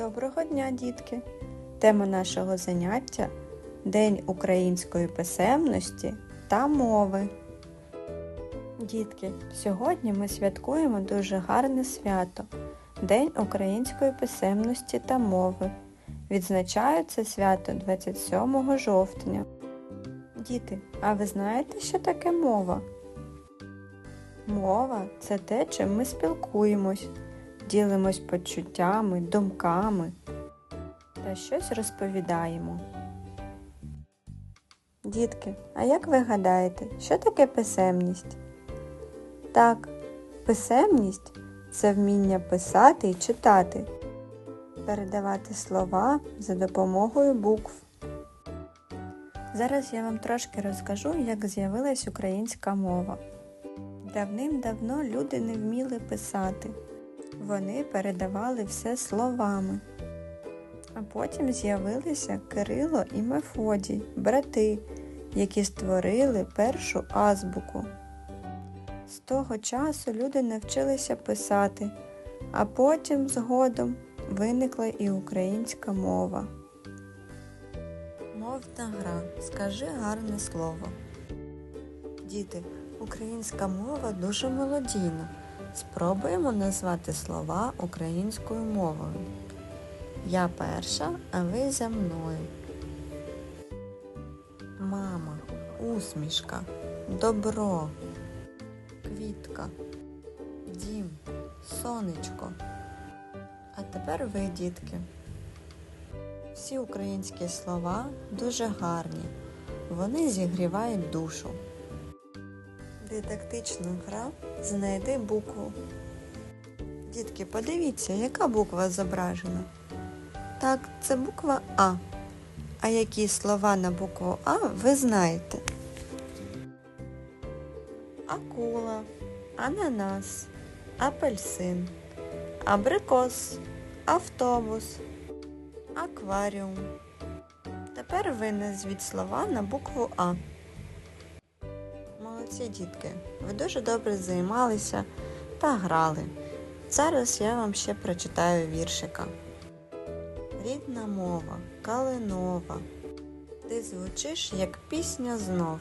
Доброго дня, дітки! Тема нашого заняття День української писемності та мови. Дітки, сьогодні ми святкуємо дуже гарне свято День української писемності та мови. Відзначають це свято 27 жовтня. Діти, а ви знаєте, що таке мова? Мова це те, чим ми спілкуємось, ділимось почуттями, думками та щось розповідаємо. Дітки, а як ви гадаєте, що таке писемність? Так, писемність це вміння писати і читати, передавати слова за допомогою букв. Зараз я вам трошки розкажу, як з'явилась українська мова. Давним-давно люди не вміли писати. Вони передавали все словами. А потім з'явилися Кирило і Мефодій, брати, які створили першу азбуку. З того часу люди навчилися писати, а потім згодом виникла і українська мова. Мовна гра. Скажи гарне слово. Діти, українська мова дуже мелодійна. Спробуємо назвати слова українською мовою. Я перша, а ви за мною. Мама, усмішка, добро, квітка, дім, сонечко. А тепер ви, дітки. Всі українські слова дуже гарні. Вони зігрівають душу. Дидактична гра знайди букву. Дітки, подивіться, яка буква зображена. Так, це буква А. А які слова на букву А ви знаєте? Акула, ананас, апельсин, абрикос, автобус, акваріум. Тепер ви назвіть слова на букву А. Молодці дітки, ви дуже добре займалися та грали. Зараз я вам ще прочитаю віршика. Рідна мова, калинова, ти звучиш, як пісня знов.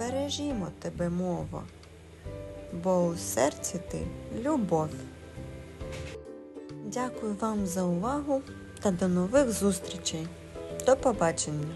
Бережімо тебе, мова, бо у серці ти любов. Дякую вам за увагу та до нових зустрічей. До побачення!